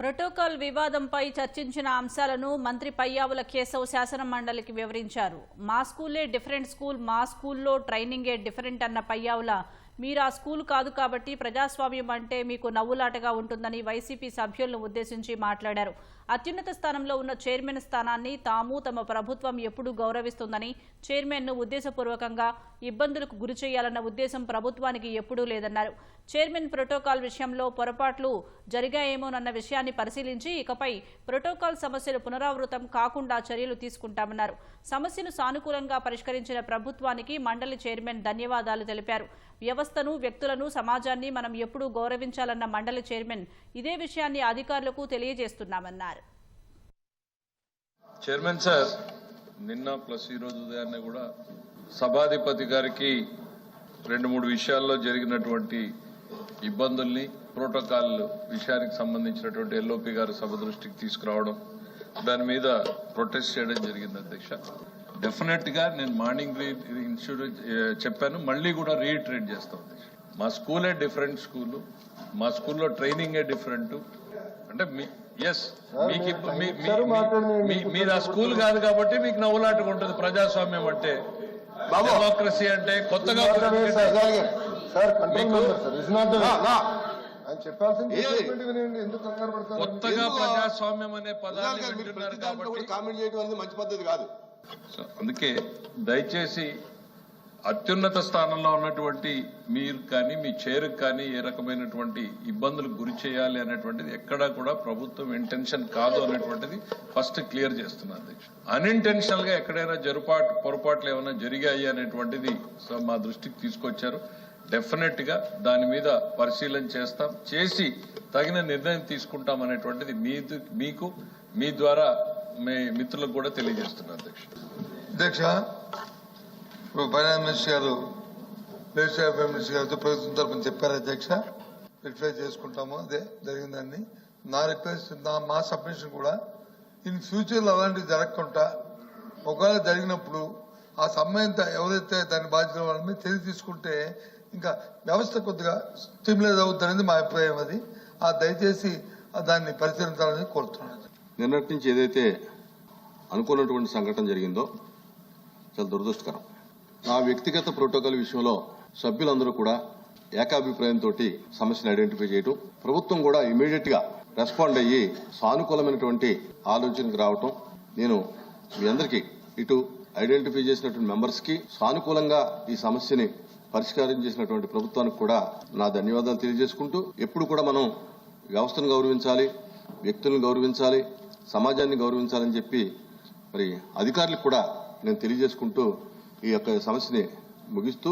Protocol వివాదంపై చర్చించిన అంశాలను మంత్రి పయ్యావుల కేశవ్ శాసన మండలికి వివరించారు. మా స్కూలే డిఫరెంట్ స్కూల్ మా స్కూల్లో ట్రైనింగే డిఫరెంట్ అన్న పయ్యావుల మీరు ఆ స్కూల్ కాదు కాబట్టి ప్రజాస్వామ్యం అంటే మీకు నవ్వులాటగా ఉంటుందని వైసీపీ సభ్యులను ఉద్దేశించి మాట్లాడారు. అత్యున్నత స్థానంలో ఉన్న చైర్మన్ స్థానాన్ని తాము తమ ప్రభుత్వం ఎప్పుడూ గౌరవిస్తుందని చైర్మన్ను ఉద్దేశపూర్వకంగా ఇబ్బందులకు గురి చేయాలన్న ఉద్దేశం ప్రభుత్వానికి ఎప్పుడూ లేదన్నారు. చైర్మన్ ప్రోటోకాల్ విషయంలో పొరపాట్లు జరిగాయేమోనన్న విషయాన్ని పరిశీలించి ఇకపై ప్రోటోకాల్ సమస్యలు పునరావృతం కాకుండా చర్యలు తీసుకుంటామన్నారు. సమస్యను సానుకూలంగా పరిష్కరించిన ప్రభుత్వానికి మండలి చైర్మన్ ధన్యవాదాలు తెలిపారు. వ్యవస్థను వ్యక్తులను సమాజాన్ని మనం ఎప్పుడూ గౌరవించాలన్న మండలి చైర్మన్ ఇదే విషయాన్ని అధికారులకు తెలియజేస్తున్నామన్నారు. చైర్మన్ సార్ నిన్న ప్లస్ ఈ రోజు ఉదయాన్నే కూడా సభాధిపతి గారికి రెండు మూడు విషయాల్లో జరిగినటువంటి ఇబ్బందుల్ని ప్రోటోకాల్ విషయానికి సంబంధించినటువంటి ఎల్ఓపి గారు సభ దృష్టికి తీసుకురావడం దాని మీద ప్రొటెస్ట్ చేయడం జరిగింది అధ్యక్ష. డెఫినెట్గా నేను మార్నింగ్ ఇన్స్టిట్యూట్ చెప్పాను మళ్ళీ కూడా రీఇటరేట్ చేస్తాం అధ్యక్ష. మా స్కూలే డిఫరెంట్ స్కూల్ మా స్కూల్లో ట్రైనింగే డిఫరెంట్. అంటే ఎస్ మీకు మీరు ఆ స్కూల్ కాదు కాబట్టి మీకు నవ్వులాటగా ఉంటుంది ప్రజాస్వామ్యం అంటే. డెమోక్రసీ అంటే కొత్తగా కొత్తగా? ప్రజాస్వామ్యం అనే కూడా కామెంట్ చేయడం అనేది మంచి పద్ధతి కాదు. అందుకే దయచేసి అత్యున్నత స్థానంలో ఉన్నటువంటి మీరు కానీ మీ చైర్కి కానీ ఏ రకమైనటువంటి ఇబ్బందులకు గురి చేయాలి అనేటువంటిది ఎక్కడా కూడా ప్రభుత్వం ఇంటెన్షన్ కాదు అనేటువంటిది ఫస్ట్ క్లియర్ చేస్తున్నా అధ్యక్ష అన్ఇంటెన్షనల్గా ఎక్కడైనా జరుపాటు పొరపాట్లు ఏమైనా జరిగాయి అనేటువంటిది సో మా దృష్టికి తీసుకొచ్చారు. డెఫినెట్గా దాని మీద పరిశీలన చేస్తాం. చేసి తగిన నిర్ణయం తీసుకుంటాం అనేటువంటిది మీకు మీ ద్వారా మీ మిత్రులకు కూడా తెలియజేస్తున్నాను అధ్యక్ష అధ్యక్ష ఇప్పుడు ఫైనాన్స్ మినిస్టర్ గారు మినిస్టర్ ఆఫ్ మినిస్టర్ గారితో ప్రభుత్వం తరఫున చెప్పారు అధ్యక్ష. వెరిఫై చేసుకుంటాము అదే జరిగిందని నా రిక్వెస్ట్ నా మా సబ్మిషన్ కూడా ఇన్ ఫ్యూచర్లో అలాంటివి జరగకుండా ఒకవేళ జరిగినప్పుడు ఆ సంబంధిత ఎవరైతే దాని బాధ్యత వాళ్ళ మీద తీసుకుంటే ఇంకా వ్యవస్థ కొద్దిగా స్టిమ్యులేట్ అవుతుందనేది మా అభిప్రాయం అది. ఆ దయచేసి దాన్ని పరిశీలించాలని కోరుతున్నాను. నిన్నటి నుంచి ఏదైతే అనుకున్నటువంటి సంఘటన జరిగిందో చాలా దురదృష్టకరం. నా వ్యక్తిగత ప్రోటోకాల్ విషయంలో సభ్యులందరూ కూడా ఏకాభిప్రాయంతో సమస్యను ఐడెంటిఫై చేయడం ప్రభుత్వం కూడా ఇమీడియట్గా రెస్పాండ్ అయ్యి సానుకూలమైనటువంటి ఆలోచనకు రావటం నేను మీ అందరికీ ఇటు ఐడెంటిఫై చేసినటువంటి మెంబర్స్కి సానుకూలంగా ఈ సమస్యని పరిష్కారం చేసినటువంటి ప్రభుత్వానికి కూడా నా ధన్యవాదాలు తెలియజేసుకుంటూ ఎప్పుడు కూడా మనం వ్యవస్థను గౌరవించాలి వ్యక్తులను గౌరవించాలి సమాజాన్ని గౌరవించాలని చెప్పి మరి అధికారులకు కూడా నేను తెలియజేసుకుంటూ ఈ యొక్క సమస్యని ముగిస్తూ